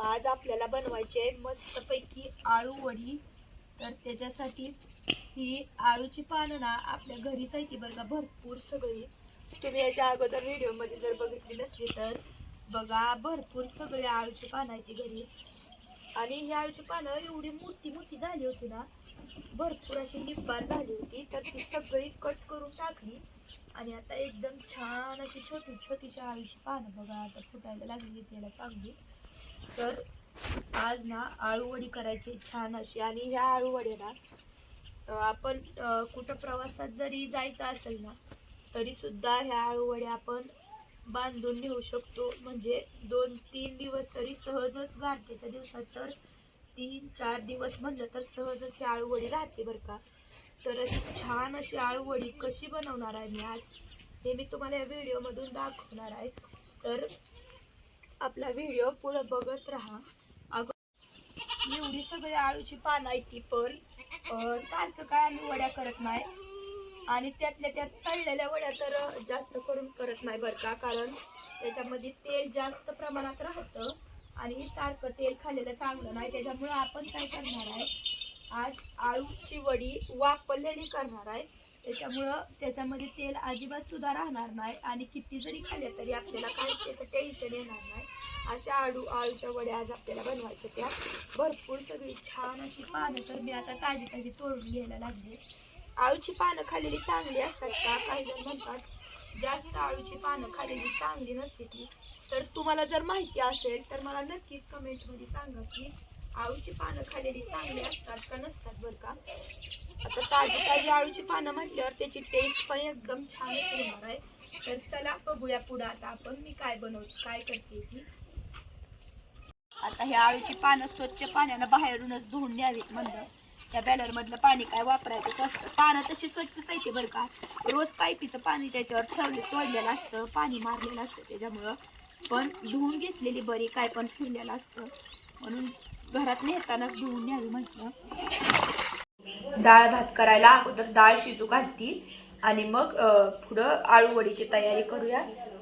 आज आपल्याला बनवायची आहे मस्तपैकी आळू वडी. तर त्याच्यासाठीच ही आळूची पानं ना आपल्या घरीच आहे ती बरं का भरपूर सगळी. तुम्ही याच्या अगोदर व्हिडिओमध्ये जर बघितली नसली तर बघा भरपूर सगळी आळूची पानं आहे ती घरी. आणि ही आळूची पानं एवढी मोठी मोठी झाली होती ना भरपूर अशी निब्बार झाली होती. तर ती सगळी कट करून टाकली. आणि आता एकदम छान अशी छोटी छोटीशी आळूची पानं बघा आता फुटायला लागली त्याला चांगली. तर आज ना आळूवडी करायची छान अशी. आणि ह्या आळूवडीला आपण कुठं प्रवासात जरी जायचं असेल ना तरी सुद्धा ह्या आळूवड्या आपण बांधून घेऊ शकतो. म्हणजे दोन तीन दिवस तरी सहजच गारठ्याच्या दिवसात तर तीन चार दिवस म्हणलं तर सहजच ही आळूवडी राहते बरं का. तर अशी छान अशी आळूवडी कशी बनवणार आहे मी आज हे मी तुम्हाला या व्हिडिओमधून दाखवणार आहे. तर आपला व्हिडिओ पुढे बघत राहा. अगं एवढी सगळी आळूची पानं आहे ती पण. सारखं काय आम्ही वड्या करत नाही. आणि त्यातल्या त्यात तळलेल्या वड्या तर जास्त करून करत नाही बरं का कारण त्याच्यामध्ये तेल जास्त प्रमाणात राहतं आणि सारखं तेल खाल्लेलं चांगलं नाही. त्याच्यामुळं आपण काय करणार आहे? आज आळूची वडी वापरलेली करणार आहे. त्याच्यामुळं त्याच्यामध्ये तेल अजिबात सुद्धा राहणार नाही आणि किती जरी खाल्ले तरी आपल्याला काही त्याचं टेन्शन येणार नाही. अशा आळू आळूच्या वड्या आज आपल्याला बनवायच्या त्या. भरपूर सगळी छान अशी पानं तर मी आता ताजी ताजी तोडून घ्यायला लागले. आळूची पानं खाल्लेली चांगली असतात का? काही जण म्हणतात जास्त आळूची पानं खाल्लेली चांगली नसते ती. तर तुम्हाला जर माहिती असेल तर मला नक्कीच कमेंटमध्ये सांगा की आळूची पानं खाल्लेली चांगली असतात का नसतात बरं का? आता ताजी ताजी आळूची पानं म्हटल्यावर त्याची टेस्ट पण एकदम छान होणार आहे. तर चला बघूया पुढं आता आपण मी काय बनवतो काय करते ती. आता हे आळूची पानं स्वच्छ पाण्यानं बाहेरूनच धुवून न्यावीत म्हणलं. त्या बॅलर मधलं पाणी काय वापरायचं असतं. पानं तशी स्वच्छच येते बरं का. रोज पाईपीचं पाणी त्याच्यावर ठेवले तोडलेलं असतं पाणी मारलेलं असतं त्याच्यामुळं. पण धुवून घेतलेली बरी काय पण फिरलेलं असतं. म्हणून घरात नेतानाच धुवून न्यावी म्हटलं. डाळ भात करायला अगोदर डाळ शिजू घालतील. आणि मग पुढं आळूवडीची तयारी करूया.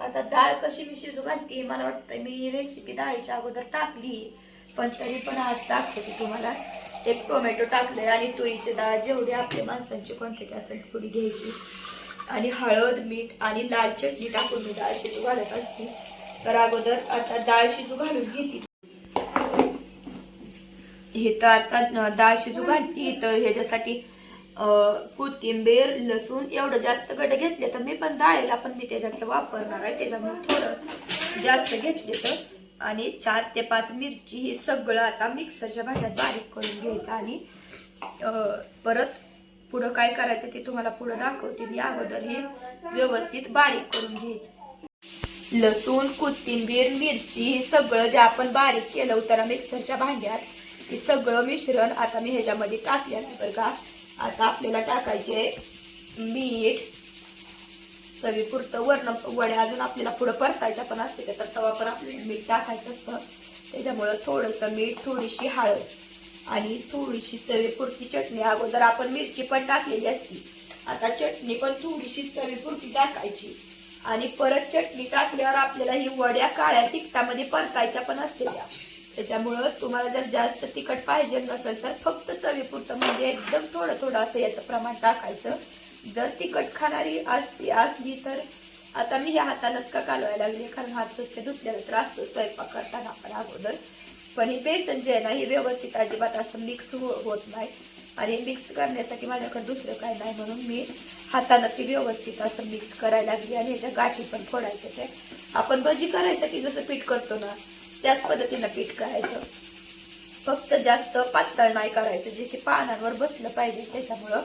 आता डाळ कशी मी शिजू घालते मला वाटतं मी रेसिपी डाळीच्या अगोदर टाकली. पण तरी पण आज दाखवते तुम्हाला. एक टोमॅटो टाकले आणि तुरीची डाळ जेवढी आपल्या माणसांची क्वांटिटी असेल थोडी घ्यायची. आणि हळद मीठ आणि लाल चटणी टाकून मी डाळ शिजू घालत असते. तर अगोदर आता डाळ शिजू घालून घेते. हे तर आता डाळ शिजू घालती. तर ह्याच्यासाठी कोथिंबीर लसूण एवढं जास्त गड घेतले तर मी पण डाळीला पण मी त्याच्यातलं वापरणार आहे. त्याच्यामुळे थोडं जास्त घेतले तर. आणि चार ते पाच मिरची हे सगळं आता मिक्सरच्या भांड्यात बारीक करून घ्यायचं आणि परत पुढं काय करायचं ते तुम्हाला पुढं दाखवते. मी अगोदर हे व्यवस्थित बारीक करून घ्यायचं. लसूण कोथिंबीर मिरची हे सगळं जे आपण बारीक केलं होतं ना मिक्सरच्या भांड्यात हे सगळं मिश्रण आता मी ह्याच्यामध्ये टाकले बरं का आता आपल्याला टाकायचे मीठ चवीपुरतं वरण वड्या अजून आपल्याला पुढं परतायच्या पण असते तर तवा पण आपल्याला मीठ टाकायचं असतं. त्याच्यामुळं थोडंसं मीठ थोडीशी हळद आणि थोडीशी चवीपुरती चटणी. अगोदर आपण मिरची पण टाकलेली असती. आता चटणी पण थोडीशी चवीपुरती टाकायची. आणि परत चटणी टाकल्यावर आपल्याला ही वड्या काळ्या तिखटामध्ये परतायच्या पण असते त्या त्याच्यामुळं तुम्हाला जर जास्त तिखट पाहिजे नसेल तर फक्त चवीपुरतं म्हणजे एकदम थोडं थोडं असं याचं प्रमाण टाकायचं. जर तिखट खाणारी असती असली तर आता मी ह्या हातालाच का कालवायला लागले कारण हात स्वच्छ धुतल्यानंतर असतो स्वयंपाक करताना आपण अगोदर. पण हे बेसन जे आहे ना हे व्यवस्थित अजिबात असं मिक्स हो होत नाही. आणि मिक्स करण्यासाठी माझ्याकडे दुसरं काय नाही म्हणून मी हातानं ती व्यवस्थित असं मिक्स करायला लागली आणि ह्याच्या गाठी पण फोडायच्या ते आपण भजी करायसाठी जसं पीठ करतो ना त्याच पद्धतीनं पीठ करायचं. फक्त जास्त पातळ नाही करायचं जे की पानांवर बसलं पाहिजे त्याच्यामुळं.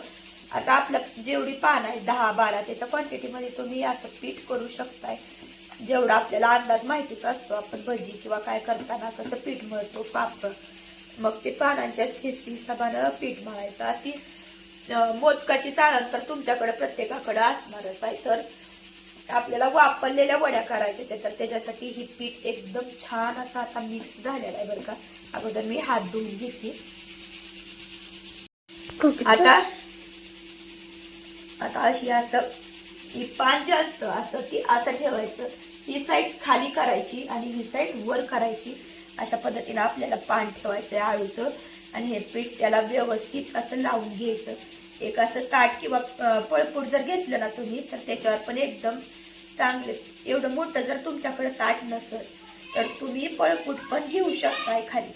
आता आपलं जेवढी पान आहे दहा बारा त्याच्या क्वांटिटीमध्ये तुम्ही असं पीठ करू शकताय. जेवढा आपल्याला अंदाज माहितीच असतो आपण भजी किंवा काय करताना कसं पीठ मिळतो पापड मग ते पानांच्या हिसाबानं पीठ मळायचं अशी मोदकाची चाळण तर तुमच्याकडे प्रत्येकाकडे असणारच आहे. तर आपल्याला वापरलेल्या वड्या करायच्या तर त्याच्यासाठी ही पीठ एकदम छान असा आता मिक्स झालेला आहे बरं का. अगोदर मी हात धुवून घेते. आता आता अशी असं ही पान जे असतं असं ती असं ठेवायचं. ही साईड खाली करायची आणि ही साईड वर करायची. अशा पद्धतीनं आपल्याला पान ठेवायचं आहे आळूचं आणि हे पीठ त्याला व्यवस्थित असं लावून घ्यायचं. एक असं ताट किंवा पळपूट जर घेतलं ना तुम्ही तर त्याच्यावर पण एकदम चांगले एवढं मोठं जर तुमच्याकडे ताट नसेल तर तुम्ही पळपूट पण घेऊ शकताय खाली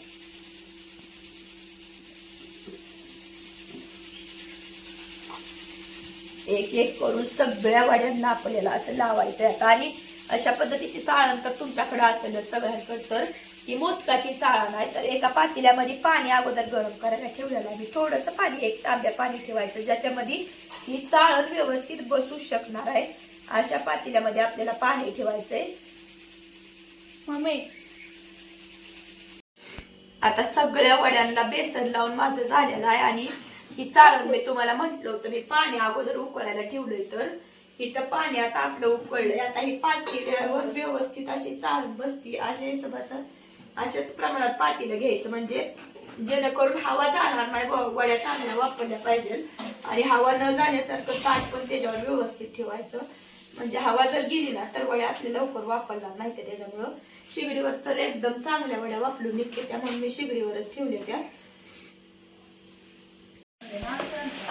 एक एक करून सगळ्या वाड्यांना आपल्याला असं लावायचं आहे आणि अशा पद्धतीची चाळण तर तुमच्याकडे असेल सगळ्यांकडे तर ही मोदकाची चाळण आहे तर एका पातेल्यामध्ये पाणी अगोदर गरम करायला ठेवलेलं आहे. थोडंसं पाणी एक तांब्या पाणी ठेवायचं ज्याच्यामध्ये ही चाळण व्यवस्थित बसू शकणार आहे. अशा पातेल्यामध्ये आपल्याला पाणी ठेवायचंय. मम्मी. आता सगळ्या वड्यांना बेसन लावून माझं झालेलं आहे आणि ही चाळण मी तुम्हाला म्हटलं होतं मी पाणी अगोदर उकळायला ठेवलंय तर. तिथं पाणी आता आपलं उकळलंय आता ही पातेल्यावर व्यवस्थित अशी चाळण बसती. अशा हिशोबाचं अशाच प्रमाणात पातेलं घ्यायचं. म्हणजे जेणेकरून हवा जाणार नाही वड्या चांगल्या वापरल्या पाहिजे. आणि हवा न जाण्यासारखं ताट पण त्याच्यावर व्यवस्थित ठेवायचं. म्हणजे हवा जर गेली ना तर वड्या आपल्या लवकर वापरणार नाही ते त्याच्यामुळं. शिगडीवर तर एकदम चांगल्या वड्या वापरून निघते त्या. म्हणून मी शिगडीवरच ठेवल्या त्या.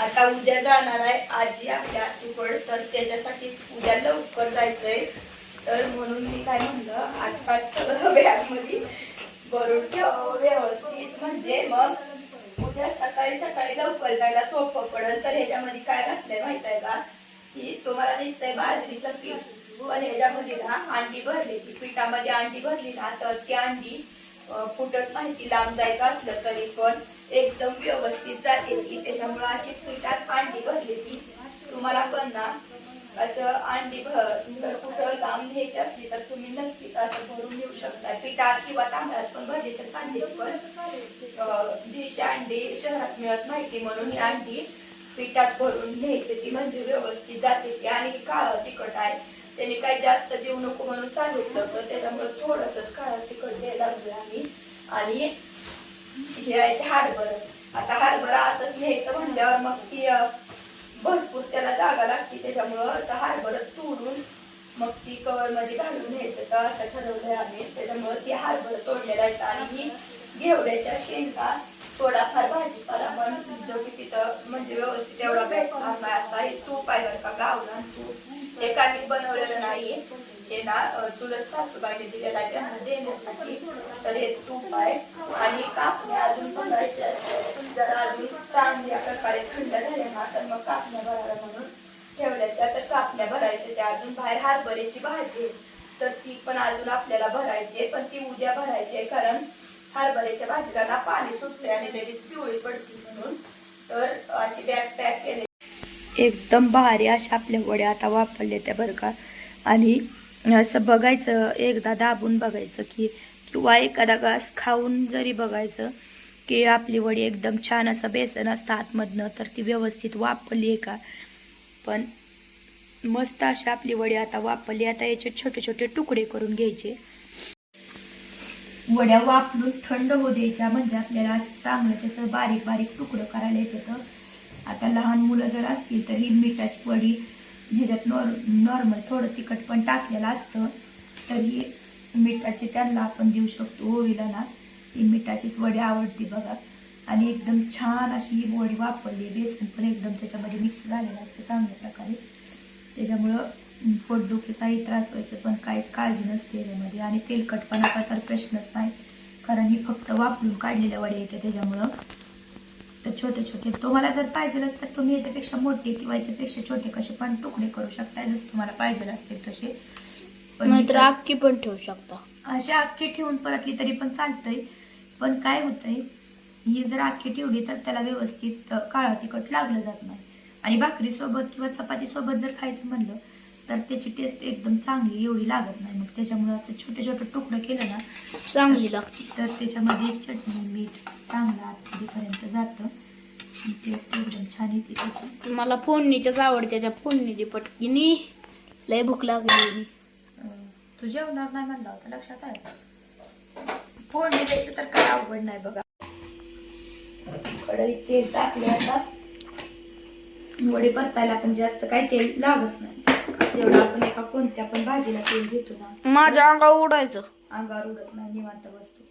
आता उद्या जाणार आहे आजी आपल्या तिकड. तर त्याच्यासाठी उद्या लवकर जायचंय. तर म्हणून मी काय म्हणलं आजपास सगळं भरून ठेव व्यवस्थित. म्हणजे मग उद्या सकाळी सकाळी लवकर जायला सोपं पडेल. तर ह्याच्यामध्ये काय घातलंय माहीत आहे का? की तुम्हाला दिसतंय बाजरीचं पीठ. पण ह्याच्यामध्ये ना अंडी भरली. ती पिठामध्ये अंडी भरली ना तर ती अंडी फुटत नाही. ती लांब जायचं असलं तरी पण एकदम व्यवस्थित अशी पिठात अंडी भरली ती तुम्हाला पण ना? असं अंडी भर जर कुठं लांब घ्यायची असली तर तुम्ही नक्कीच असं भरून घेऊ शकता. पिठात किंवा तांदळात पण भरली तर चांगली पण देशी अंडी शहरात मिळत नाही ती म्हणून ही अंडी पिठात भरून घ्यायची. ती म्हणजे व्यवस्थित जाते ती आणि काळं तिखट आहे. त्याने काही जास्त देऊ नको म्हणून सांगितलं होतं त्याच्यामुळे थोडंसं काळं तिखट द्यायला लागलं आम्ही आणि हे आहे ते आता हरभरा असंच घ्यायचं म्हणल्यावर मग ती भरपूर त्याला जागा लागते. त्याच्यामुळं असं हरभरा तोडून मग ती कवर मध्ये घालून घ्यायचं तर असं ठरवलंय आम्ही. त्याच्यामुळं ती हरभरा तोडलेला आहेत आणि ही घेवड्याच्या शेंगा थोडाफार भाजीपाला पण जो की तिथं म्हणजे व्यवस्थित एवढा भेटणार नाही असा हे तूप आहे का गावला तूप. हे काही बनवलेलं नाही हे ना तुला चुलत सासूबाईने दिलेलं आहे. त्यांना देण्यासाठी तर हे तूप आहे. आणि कापण्या अजून बनवायच्या जर अजून चांगल्या प्रकारे थंड झाल्या ना तर मग कापण्या भरायला म्हणून ठेवल्या त्या तर कापण्या भरायच्या त्या अजून बाहेर हरभऱ्याची भाजी आहे. तर ती पण अजून आपल्याला भरायची आहे पण ती उद्या भरायची आहे कारण हरभऱ्याच्या भाजीला ना पाणी सुटले आणि लगेच पिवळी पडते म्हणून. तर अशी बॅग पॅक केली एकदम भारी अशा आपल्या वड्या आता वापरल्या त्या बरं का. आणि असं बघायचं एकदा दाबून बघायचं की किंवा एखादा घास खाऊन जरी बघायचं की आपली वडी एकदम छान असं बेसन असतं आतमधनं तर ती व्यवस्थित वापरली आहे का? पण मस्त अशी आपली वडी आता वापरली आता याचे छोटे छोटे तुकडे करून घ्यायचे. वड्या वापरून थंड होऊ द्यायच्या म्हणजे आपल्याला असं चांगलं त्याचं बारीक बारीक तुकडं करायला येतं आता लहान मुलं जर असतील तर ही मिठाची वडी ह्याच्यात नॉर नॉर्मल थोडं तिखट पण टाकलेलं असतं. तर ही मिठाची त्यांना आपण देऊ शकतो होळीला ना. ही मिठाचीच वडी आवडते बघा. आणि एकदम छान अशी ही वडी वापरली बेसन पण एकदम त्याच्यामध्ये मिक्स झालेलं असतं चांगल्या प्रकारे. त्याच्यामुळं पोटदुखीचाही त्रास व्हायचे पण काहीच काळजी नसते याच्यामध्ये. आणि तेलकटपणाचा तर प्रश्नच नाही. कारण ही फक्त वापरून काढलेल्या वड्या येते त्याच्यामुळं तर छोटे छोटे. तुम्हाला जर पाहिजे तर तुम्ही याच्यापेक्षा मोठे किंवा याच्यापेक्षा छोटे कसे पण तुकडे करू शकता. जसं तुम्हाला पाहिजे असतील तसे. पण अख्खी पण ठेवू शकता. अशी अख्खी ठेवून परतली तरी पण चालतंय. पण काय होतंय ही जर अख्खी ठेवली तर त्याला व्यवस्थित काळा तिखट लागलं जात नाही. आणि भाकरीसोबत किंवा चपातीसोबत जर खायचं म्हणलं तर त्याची टेस्ट एकदम चांगली एवढी लागत नाही. मग त्याच्यामुळे असं छोटे छोटे तुकडं केलं ना चांगली लागते. तर त्याच्यामध्ये चटणी मीठ चांगलं आतपर्यंत जातं. टेस्ट एकदम छान येते त्याची. मला फोडणीच्याच आवडते त्या फोडणी पटकीनी. लय भूक लागली. तू जेवणार नाही म्हणला होता लक्षात आहे? फोडणी द्यायचं तर काय अवघड नाही बघा. कढईत तेल टाकले आता. वडे परतायला पण जास्त काही तेल लागत नाही. जेवढं आपण एका कोणत्या पण भाजीला तेल घेतो ना. माझ्या अंगावर उडायचं. अंगावर उडत नाही निवांत बसतो.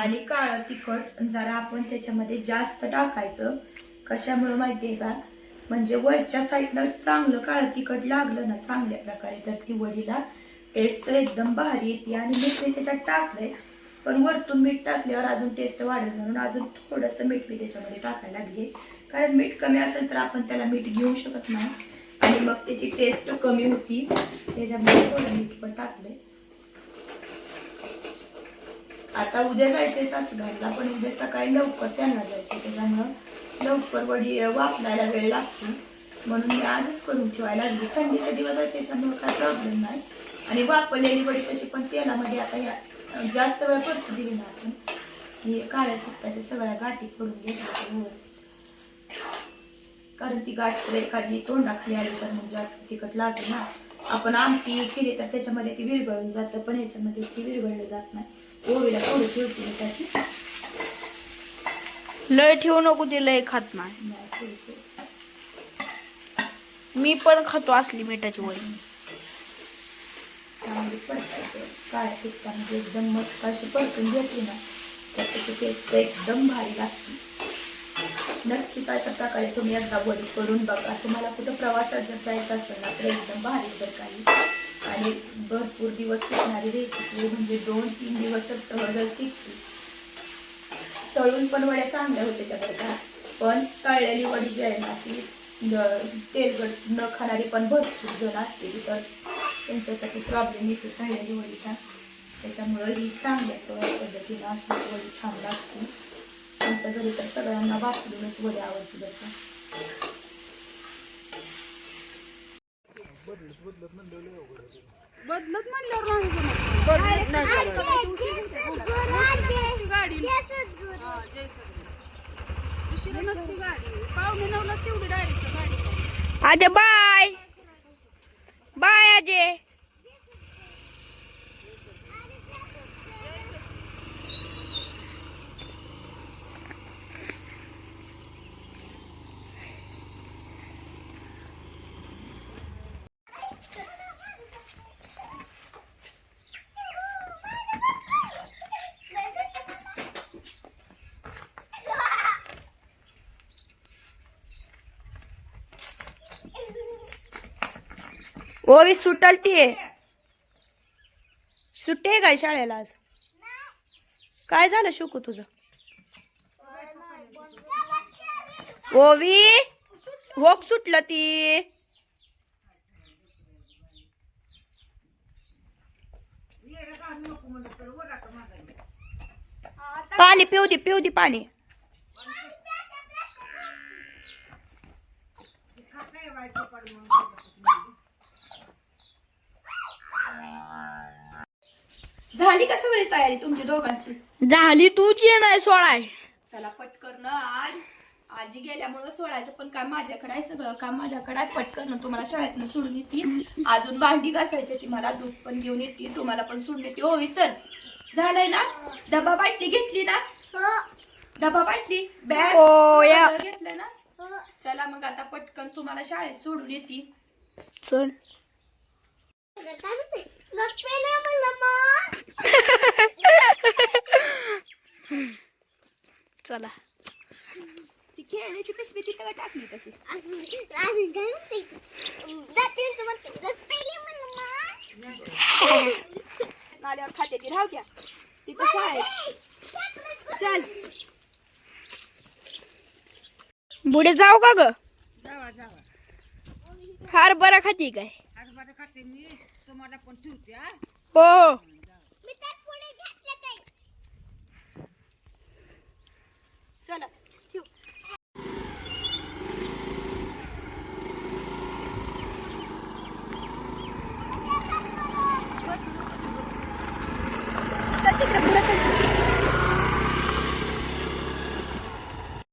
आणि काळं तिखट जरा आपण त्याच्यामध्ये जास्त टाकायचं. कशामुळे माहितीये का? म्हणजे वरच्या साईडनं चांगलं काळं तिखट लागलं ना चांगल्या प्रकारे तर ती वडीला टेस्ट एकदम भारी येते. आणि मी त्याच्यात टाकलंय. पण वरतून मीठ टाकल्यावर अजून टेस्ट वाढेल म्हणून अजून थोडंसं मीठ मी त्याच्यामध्ये टाकायला लागले. कारण मीठ कमी असेल तर आपण त्याला मीठ घेऊ शकत नाही. आणि मग त्याची टेस्ट कमी होती. त्याच्यामध्ये थोडं मीठ पण टाकले आता उद्या जायचंय सासूबाईला पण उद्या सकाळी लवकर त्यांना जायचं त्याच्यामुळं लवकर वडी वापरायला वेळ लागतो. म्हणून मी आजच करून ठेवायला लागली. थंडीचा दिवस आहे त्याच्यामुळे काय प्रॉब्लेम नाही. आणि वापरलेली वडी कशी पण तेलामध्ये आता या जास्त वेळ पडतो दिली ना आपण. ही काळ्या तिखटाच्या सगळ्या गाठी करून घेतल्या व्यवस्थित. कारण ती गाठ एखादी तोंडाखाली आली तर मग जास्त तिखट लागेल ना. आपण आमटी केली तर त्याच्यामध्ये ती विरघळून जातं पण याच्यामध्ये ती विरघळली जात नाही. ओवीला थोडी ठेवते मी त्याची लय ठेवू नको ते लय खात नाही. मी पण खातो असली मिठाची वडी. चांगली परतायचं काळ्या तिखटामध्ये एकदम मस्त अशी परतून घेतली ना तर त्याची टेस्ट एकदम भारी लागते. नक्कीच अशा प्रकारे तुम्ही एकदा वडी करून बघा. तुम्हाला कुठं प्रवासात जर जायचं असेल ना तर एकदम भारी जर काही आणि भरपूर दिवस टिकणारी रेसिपी म्हणजे दोन तीन दिवस तर सहजच टिकते. तळून पण वड्या चांगल्या होते त्या बरं पण तळलेली वडी जी आहे ना ती तेलगट तेलकट न खाणारी पण भरपूर जण असते तर त्यांच्यासाठी प्रॉब्लेम येतो तळलेली वडीचा त्याच्यामुळं ही चांगल्या सवय पद्धतीनं अशी वडी छान लागते आमच्या घरी तर सगळ्यांना वापरूनच वडी आवडते बरं का बदलत म्हणल्यावर नाही. गाडी हा, जय सगळे. उशिरा नसती गाडी पावणे नऊला तेवढी डायरेक्ट गाडी अजय बाय बाय अजय ओवी सुटल ती सुट्टी आहे काय शाळेला आज? काय झालं शुकू तुझं? ओवी होक सुटलं ती. पाणी पिऊ दे पिऊ दे पाणी. झाली का सगळी तयारी तुमची दोघांची? झाली तुझी नाही सोळाय चला पटकन आज. आजी गेल्यामुळं सोडायचं पण काम माझ्याकडे आहे सगळं काम माझ्याकडे आहे पटकन तुम्हाला शाळेतनं सोडून येते. अजून भांडी घासायची ती मला दूध पण घेऊन येते तुम्हाला पण सोडून येते ओवी चल झालंय ना? डबा बाटली घेतली ना? डबा बाटली? बॅग? हो, या. घेतलं ना? चला मग आता पटकन तुम्हाला शाळेत सोडून येते. चल. चला. ती खेळण्याची पिशवी तिथं का टाकली तशी. नाल्यावर खात्याची राहू द्या. तिथं शाळेत. चल. पुढे जाऊ का ग? जावा जावा. हार बरा खाती काय? बरं खाते मी तुम्हाला पण ठेवते हो हो. चला.